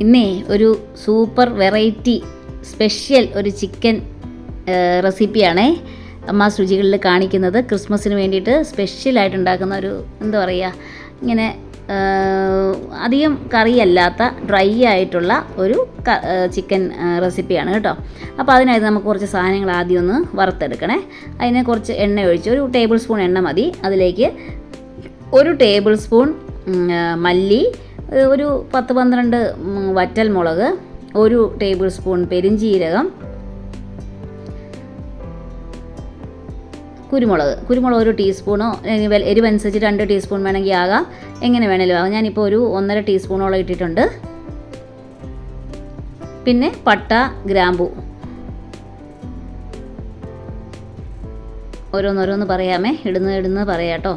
ഇന്നേ ഒരു super variety special ഒരു ചിക്കൻ റെസിപ്പിയാണേ അമ്മ രുചികളിൽ കാണിക്കുന്നത്. ക്രിസ്മസിന് വേണ്ടിയിട്ട് സ്പെഷ്യലായിട്ട് ഉണ്ടാക്കുന്ന ഒരു എന്താ പറയുക ഇങ്ങനെ അധികം കറിയല്ലാത്ത ഡ്രൈ ആയിട്ടുള്ള ഒരു ചിക്കൻ റെസിപ്പിയാണ് കേട്ടോ. അപ്പോൾ അതിനായിട്ട് നമുക്ക് കുറച്ച് സാധനങ്ങൾ ആദ്യം ഒന്ന് വറുത്തെടുക്കണേ. അതിനെ കുറച്ച് എണ്ണ ഒഴിച്ച് ഒരു ടേബിൾ സ്പൂൺ എണ്ണ മതി. അതിലേക്ക് ഒരു ടേബിൾ സ്പൂൺ മല്ലി ഒരു പത്ത് പന്ത്രണ്ട് വറ്റൽ മുളക് ഒരു ടേബിൾ സ്പൂൺ പെരിഞ്ചീരകം കുരുമുളക്. കുരുമുളക് ഒരു ടീസ്പൂണോ എരിവനുസരിച്ച് രണ്ട് ടീസ്പൂൺ വേണമെങ്കിൽ ആകാം. എങ്ങനെ വേണമെങ്കിലും ആകാം. ഞാനിപ്പോൾ ഒരു ഒന്നര ടീസ്പൂണോളം ഇട്ടിട്ടുണ്ട്. പിന്നെ പട്ട ഗ്രാമ്പു. ഓരോന്നോരോന്ന് പറയാമേ. ഇടുന്ന ഇടുന്ന പറയാം കേട്ടോ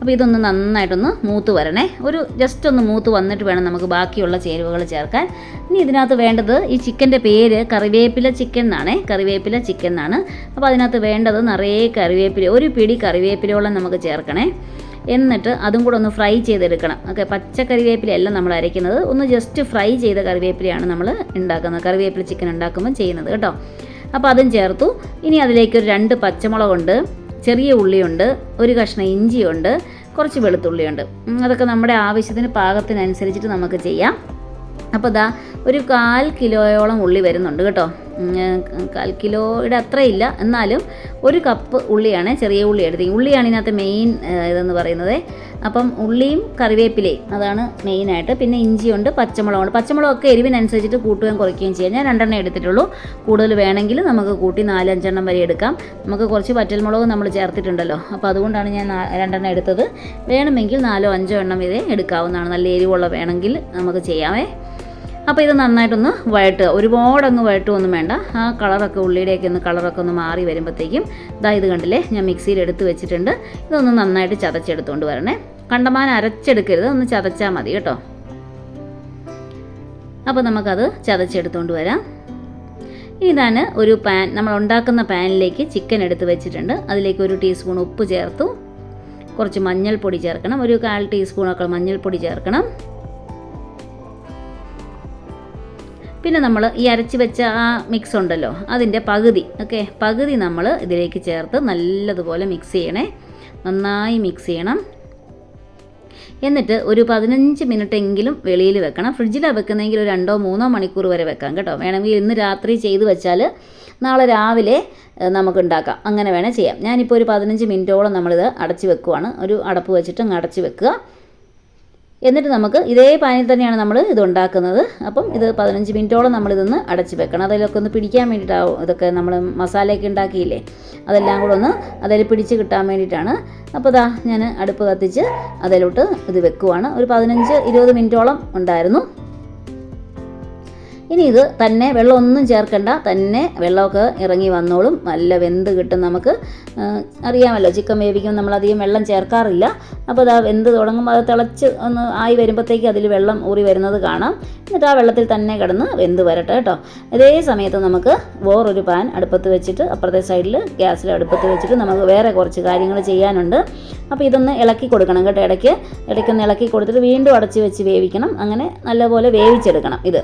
അപ്പോൾ ഇതൊന്ന് നന്നായിട്ടൊന്ന് മൂത്ത് വരണേ. ഒരു ജസ്റ്റ് ഒന്ന് മൂത്ത് വന്നിട്ട് വേണം നമുക്ക് ബാക്കിയുള്ള ചേരുവകൾ ചേർക്കാൻ. ഇനി ഇതിനകത്ത് വേണ്ടത് ഈ ചിക്കന്റെ പേര് കറിവേപ്പില ചിക്കൻ എന്നാണേ. കറിവേപ്പില ചിക്കൻ എന്നാണ്. അപ്പോൾ അതിനകത്ത് വേണ്ടത് നിറയെ കറിവേപ്പില ഒരു പിടി കറിവേപ്പിലയോളം നമുക്ക് ചേർക്കണേ. എന്നിട്ട് അതും കൂടെ ഒന്ന് ഫ്രൈ ചെയ്തെടുക്കണം. ഓക്കെ പച്ച കറിവേപ്പിലയല്ല നമ്മൾ അരയ്ക്കുന്നത്. ഒന്ന് ജസ്റ്റ് ഫ്രൈ ചെയ്ത കറിവേപ്പിലയാണ് നമ്മൾ ഉണ്ടാക്കുന്നത്. കറിവേപ്പില ചിക്കൻ ഉണ്ടാക്കുമ്പോൾ ചെയ്യുന്നത് കേട്ടോ. അപ്പോൾ അതും ചേർത്തു. ഇനി അതിലേക്ക് ഒരു രണ്ട് പച്ചമുളകുണ്ട്. ചെറിയ ഉള്ളിയുണ്ട് ഒരു കഷ്ണം ഇഞ്ചിയുണ്ട് കുറച്ച് വെളുത്തുള്ളിയുണ്ട്. അതൊക്കെ നമ്മുടെ ആവശ്യത്തിന് പാകത്തിനനുസരിച്ചിട്ട് നമുക്ക് ചെയ്യാം. അപ്പോൾ ദാ ഒരു കാൽ കിലോയോളം ഉള്ളി വരുന്നുണ്ട് കേട്ടോ. കാൽ കിലോയുടെ അത്രയില്ല എന്നാലും ഒരു കപ്പ് ഉള്ളിയാണ് ചെറിയ ഉള്ളി എടുത്തത്. ഉള്ളിയാണ് ഇതിനകത്ത് മെയിൻ ഇതെന്ന് പറയുന്നത്. അപ്പം ഉള്ളിയും കറിവേപ്പിലയും അതാണ് മെയിനായിട്ട് പിന്നെ ഇഞ്ചിയുണ്ട് പച്ചമുളകുണ്ട്. പച്ചമുളകൊക്കെ എരിവിനനുസരിച്ചിട്ട് കൂട്ടുകയും കുറയ്ക്കുകയും ചെയ്യാം. ഞാൻ രണ്ടെണ്ണം എടുത്തിട്ടുള്ളൂ. കൂടുതൽ വേണമെങ്കിൽ നമുക്ക് കൂട്ടി നാലഞ്ചെണ്ണം വരെ എടുക്കാം. നമുക്ക് കുറച്ച് പറ്റൽമുളക് നമ്മൾ ചേർത്തിട്ടുണ്ടല്ലോ. അപ്പോൾ അതുകൊണ്ടാണ് ഞാൻ രണ്ടെണ്ണം എടുത്തത്. വേണമെങ്കിൽ നാലോ അഞ്ചോ എണ്ണം വരെ എടുക്കാവുന്നതാണ്. നല്ല എരിവുള്ള വേണമെങ്കിൽ നമുക്ക് ചെയ്യാമേ. അപ്പോൾ ഇത് നന്നായിട്ടൊന്ന് വഴട്ടുക ഒരുപാട് അങ്ങ് വഴട്ടുമൊന്നും വേണ്ട. ആ കളറൊക്കെ ഉള്ളിയുടെയൊക്കെ ഒന്ന് കളറൊക്കെ ഒന്ന് മാറി വരുമ്പോഴത്തേക്കും ഇതാ ഇത് കണ്ടില്ലേ? ഞാൻ മിക്സിയിൽ എടുത്ത് വെച്ചിട്ടുണ്ട്. ഇതൊന്ന് നന്നായിട്ട് ചതച്ചെടുത്തുകൊണ്ട് വരണേ. കണ്ടമാനം അരച്ചെടുക്കരുത്. ഒന്ന് ചതച്ചാൽ മതി കേട്ടോ. അപ്പോൾ നമുക്കത് ചതച്ചെടുത്തുകൊണ്ട് വരാം. ഇതാണ് ഒരു പാൻ. നമ്മൾ ഉണ്ടാക്കുന്ന പാനിലേക്ക് ചിക്കൻ എടുത്ത് വെച്ചിട്ടുണ്ട്. അതിലേക്ക് ഒരു ടീസ്പൂൺ ഉപ്പ് ചേർത്തു. കുറച്ച് മഞ്ഞൾപ്പൊടി ചേർക്കണം. ഒരു കാൽ ടീസ്പൂണൊക്കെ മഞ്ഞൾപ്പൊടി ചേർക്കണം. പിന്നെ നമ്മൾ ഈ അരച്ച് വെച്ച ആ മിക്സ് ഉണ്ടല്ലോ അതിന്റെ പകുതി ഓക്കെ പകുതി നമ്മൾ ഇതിലേക്ക് ചേർത്ത് നല്ലതുപോലെ മിക്സ് ചെയ്യണേ. നന്നായി മിക്സ് ചെയ്യണം. എന്നിട്ട് ഒരു പതിനഞ്ച് മിനിറ്റ് എങ്കിലും വെളിയിൽ വെക്കണം. ഫ്രിഡ്ജിലാണ് വെക്കുന്നതെങ്കിൽ ഒരു രണ്ടോ മൂന്നോ മണിക്കൂർ വരെ വെക്കാം കേട്ടോ. വേണമെങ്കിൽ ഇന്ന് രാത്രി ചെയ്ത് വെച്ചാൽ നാളെ രാവിലെ നമുക്ക് ഉണ്ടാക്കാം. അങ്ങനെ വേണേൽ ചെയ്യാം. ഞാനിപ്പോൾ ഒരു പതിനഞ്ച് മിനിറ്റോളം നമ്മളിത് അടച്ച് വെക്കുവാണ്. ഒരു അടപ്പ് വെച്ചിട്ട് അങ്ങ് അടച്ച് വെക്കുക. എന്നിട്ട് നമുക്ക് ഇതേ പാനിൽ തന്നെയാണ് നമ്മൾ ഇത് ഉണ്ടാക്കുന്നത് അപ്പം ഇത് പതിനഞ്ച് മിനിറ്റോളം നമ്മളിതൊന്ന് അടച്ച് വെക്കണം. അതിലൊക്കെ ഒന്ന് പിടിക്കാൻ വേണ്ടിയിട്ടാവും ഇതൊക്കെ നമ്മൾ മസാലയൊക്കെ ഉണ്ടാക്കിയില്ലേ? അതെല്ലാം കൂടെ ഒന്ന് അതിൽ പിടിച്ച് കിട്ടാൻ വേണ്ടിയിട്ടാണ്. അപ്പോൾ ഇതാ ഞാൻ അടുപ്പ് കത്തിച്ച് അതിലോട്ട് ഇത് വെക്കുവാണ്. ഒരു പതിനഞ്ച് ഇരുപത് മിനിറ്റോളം ഉണ്ടായിരുന്നു. ഇനി ഇത് തന്നെ വെള്ളമൊന്നും ചേർക്കണ്ട. തന്നെ വെള്ളമൊക്കെ ഇറങ്ങി വന്നോളും. നല്ല വെന്ത് കിട്ടും നമുക്ക്. അറിയാമല്ലോ ചിക്കൻ വേവിക്കുമ്പോൾ നമ്മൾ അധികം വെള്ളം ചേർക്കാറില്ല. അപ്പോൾ അത് എന്ത് തുടങ്ങുമ്പോൾ അത് തിളച്ച് ഒന്ന് ആയി വരുമ്പോഴത്തേക്ക് അതിൽ വെള്ളം ഊറി വരുന്നത് കാണാം. എന്നിട്ട് ആ വെള്ളത്തിൽ തന്നെ കിടന്ന് വെന്ത് വരട്ടെ കേട്ടോ. അതേ സമയത്ത് നമുക്ക് വേറൊരു പാൻ അടുപ്പത്ത് വെച്ചിട്ട് അപ്പുറത്തെ സൈഡിൽ ഗ്യാസിൽ അടുപ്പത്ത് വെച്ചിട്ട് നമുക്ക് വേറെ കുറച്ച് കാര്യങ്ങൾ ചെയ്യാനുണ്ട്. അപ്പോൾ ഇതൊന്ന് ഇളക്കി കൊടുക്കണം കേട്ടോ ഇടയ്ക്ക്. ഇടയ്ക്കൊന്ന് ഇളക്കി കൊടുത്തിട്ട് വീണ്ടും അടച്ച് വെച്ച് വേവിക്കണം. അങ്ങനെ നല്ലപോലെ വേവിച്ചെടുക്കണം ഇത്.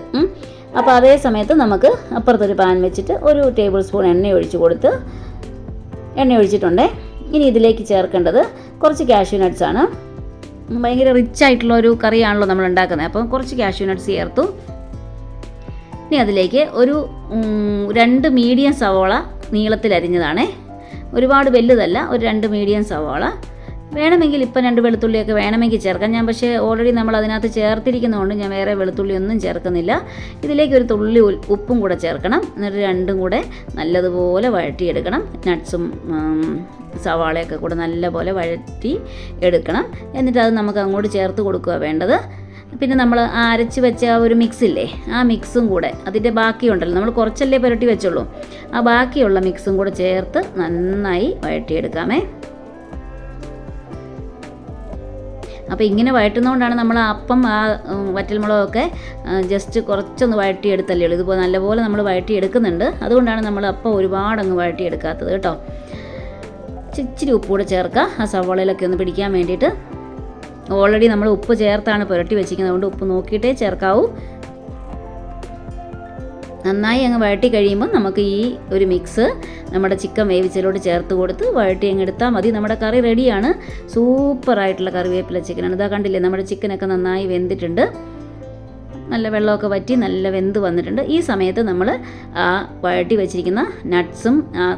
അപ്പോൾ അതേ സമയത്ത് നമുക്ക് അപ്പുറത്തൊരു പാൻ വെച്ചിട്ട് ഒരു ടേബിൾ സ്പൂൺ എണ്ണ ഒഴിച്ച് കൊടുത്ത് എണ്ണ ഒഴിച്ചിട്ടുണ്ടേ. ഇനി ഇതിലേക്ക് ചേർക്കേണ്ടത് കുറച്ച് കാഷ്യൂ നട്ട്സ് ആണ്. ഭയങ്കര റിച്ച് ആയിട്ടുള്ള ഒരു കറിയാണല്ലോ നമ്മൾ ഉണ്ടാക്കുന്നത്. അപ്പം കുറച്ച് കാഷ്യൂ നട്ട്സ് ചേർത്തു. ഇനി അതിലേക്ക് ഒരു രണ്ട് മീഡിയം സവോള നീളത്തിൽ അരിഞ്ഞതാണേ. ഒരുപാട് വലുതല്ല ഒരു രണ്ട് മീഡിയം സവോള. വേണമെങ്കിൽ ഇപ്പം രണ്ട് വെളുത്തുള്ളിയൊക്കെ വേണമെങ്കിൽ ചേർക്കാം. ഞാൻ പക്ഷേ ഓൾറെഡി നമ്മൾ അതിനകത്ത് ചേർത്തിരിക്കുന്നതുകൊണ്ട് ഞാൻ വേറെ വെളുത്തുള്ളി ഒന്നും ചേർക്കുന്നില്ല. ഇതിലേക്ക് ഒരു തുള്ളി ഉപ്പും കൂടെ ചേർക്കണം. എന്നിട്ട് രണ്ടും കൂടെ നല്ലതുപോലെ വഴറ്റിയെടുക്കണം. നട്ട്സും സവാളയൊക്കെ കൂടെ നല്ലപോലെ വഴറ്റി എടുക്കണം. എന്നിട്ട് അത് നമുക്ക് അങ്ങോട്ട് ചേർത്ത് കൊടുക്കുക വേണ്ടത്. പിന്നെ നമ്മൾ ആ അരച്ച് വെച്ച ആ ഒരു മിക്സില്ലേ ആ മിക്സും കൂടെ അതിന്റെ ബാക്കിയുണ്ടല്ലോ. നമ്മൾ കുറച്ചല്ലേ പുരട്ടി വെച്ചുള്ളൂ. ആ ബാക്കിയുള്ള മിക്സും കൂടെ ചേർത്ത് നന്നായി വഴറ്റിയെടുക്കാമേ. അപ്പോൾ ഇങ്ങനെ വഴറ്റുന്നതുകൊണ്ടാണ് നമ്മൾ അപ്പം ആ വറ്റൽമുളകൊക്കെ ജസ്റ്റ് കുറച്ചൊന്ന് വഴറ്റിയെടുത്തല്ലേ ഉള്ളൂ. ഇതുപോലെ നല്ലപോലെ നമ്മൾ വഴറ്റിയെടുക്കുന്നുണ്ട്. അതുകൊണ്ടാണ് നമ്മൾ അപ്പം ഒരുപാടങ്ങ് വഴറ്റിയെടുക്കാത്തത് കേട്ടോ. ഇച്ചിരി ഉപ്പ് കൂടെ ചേർക്കുക ആ സവോളയിലൊക്കെ ഒന്ന് പിടിക്കാൻ വേണ്ടിയിട്ട്. ഓൾറെഡി നമ്മൾ ഉപ്പ് ചേർത്താണ് പുരട്ടി വെച്ചിരിക്കുന്നത്. അതുകൊണ്ട് ഉപ്പ് നോക്കിയിട്ടേ ചേർക്കാവൂ. നന്നായി അങ്ങ് വഴട്ടി കഴിയുമ്പോൾ നമുക്ക് ഈ ഒരു മിക്സ് നമ്മുടെ ചിക്കൻ വേവിച്ചതിലോട്ട് ചേർത്ത് കൊടുത്ത് വഴട്ടി അങ്ങ് എടുത്താൽ മതി. നമ്മുടെ കറി റെഡിയാണ് സൂപ്പറായിട്ടുള്ള കറിവേപ്പില ചിക്കനാണ് ഇതാ കണ്ടില്ലേ നമ്മുടെ ചിക്കനൊക്കെ നന്നായി വെന്തിട്ടുണ്ട്. നല്ല വെള്ളമൊക്കെ വറ്റി നല്ല വെന്ത് വന്നിട്ടുണ്ട്. ഈ സമയത്ത് നമ്മൾ ആ വഴട്ടി വെച്ചിരിക്കുന്ന നട്ട്സും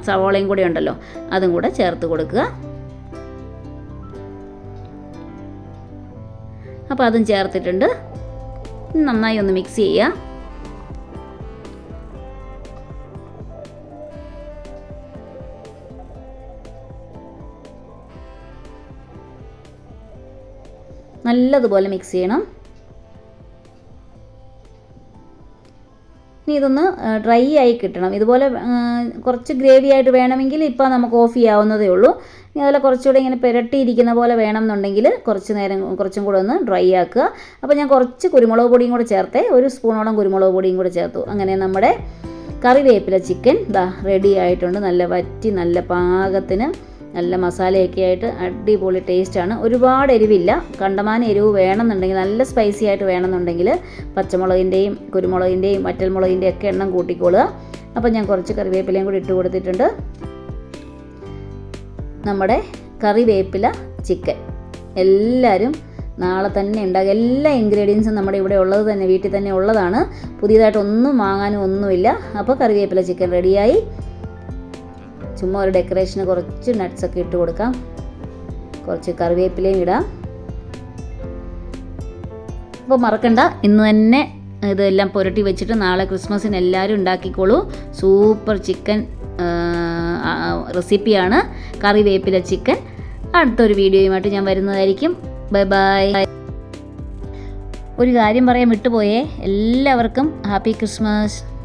സവോളയും കൂടെ ഉണ്ടല്ലോ അതും കൂടെ ചേർത്ത് കൊടുക്കുക. അപ്പോൾ അതും ചേർത്തിട്ടുണ്ട്. നന്നായി ഒന്ന് മിക്സ് ചെയ്യുക. നല്ലതുപോലെ മിക്സ് ചെയ്യണം. ഇനി ഇതൊന്ന് ഡ്രൈ ആയി കിട്ടണം. ഇതുപോലെ കുറച്ച് ഗ്രേവി ആയിട്ട് വേണമെങ്കിൽ ഇപ്പോൾ നമുക്ക് ഓഫ് ചെയ്യാവുന്നതേ ഉള്ളൂ. ഇനി അതുപോലെ കുറച്ചുകൂടെ ഇങ്ങനെ പുരട്ടിയിരിക്കുന്ന പോലെ വേണം എന്നുണ്ടെങ്കിൽ കുറച്ച് നേരം കുറച്ചും കൂടെ ഒന്ന് ഡ്രൈ ആക്കുക. അപ്പോൾ ഞാൻ കുറച്ച് കുരുമുളക് പൊടിയും കൂടെ ചേർത്തേ ഒരു സ്പൂണോളം കുരുമുളക് പൊടിയും കൂടെ ചേർത്തു. അങ്ങനെ നമ്മുടെ കറിവേപ്പില ചിക്കൻ ദാ റെഡി ആയിട്ടുണ്ട്. നല്ല വറ്റി നല്ല പാകത്തിന്. നല്ല മസാലയൊക്കെ ആയിട്ട് അടിപൊളി ടേസ്റ്റാണ്. ഒരുപാട് എരിവില്ല. കണ്ടമാന എരിവ് വേണമെന്നുണ്ടെങ്കിൽ നല്ല സ്പൈസി ആയിട്ട് വേണമെന്നുണ്ടെങ്കിൽ പച്ചമുളകിന്റെയും കുരുമുളകിന്റെയും വറ്റൽമുളകിന്റെയും ഒക്കെ എണ്ണം കൂട്ടിക്കൊള്ളുക അപ്പോൾ ഞാൻ കുറച്ച് കറിവേപ്പിലയും കൂടി ഇട്ട് കൊടുത്തിട്ടുണ്ട്. നമ്മുടെ കറിവേപ്പില ചിക്കൻ എല്ലാവരും നാളെ തന്നെ ഉണ്ടാകും എല്ലാ ഇൻഗ്രീഡിയൻസും നമ്മുടെ ഇവിടെ ഉള്ളത് തന്നെ വീട്ടിൽ തന്നെ ഉള്ളതാണ്. പുതിയതായിട്ടൊന്നും വാങ്ങാനും ഒന്നുമില്ല. അപ്പോൾ കറിവേപ്പില ചിക്കൻ റെഡിയായി ചുമ്മാ ഒരു ഡെക്കറേഷന് കുറച്ച് നട്ട്സൊക്കെ ഇട്ട് കൊടുക്കാം. കുറച്ച് കറിവേപ്പിലയും ഇടാം. അപ്പോൾ മറക്കണ്ട ഇന്ന് തന്നെ ഇതെല്ലാം പുരട്ടി വെച്ചിട്ട് നാളെ ക്രിസ്മസിന് എല്ലാവരും ഉണ്ടാക്കിക്കോളൂ. സൂപ്പർ ചിക്കൻ റെസിപ്പിയാണ്. കറിവേപ്പില ചിക്കൻ. അടുത്തൊരു വീഡിയോയുമായിട്ട് ഞാൻ വരുന്നതായിരിക്കും. Bye bye. ഒരു കാര്യം പറയാൻ വിട്ടുപോയേ. എല്ലാവർക്കും ഹാപ്പി ക്രിസ്മസ്.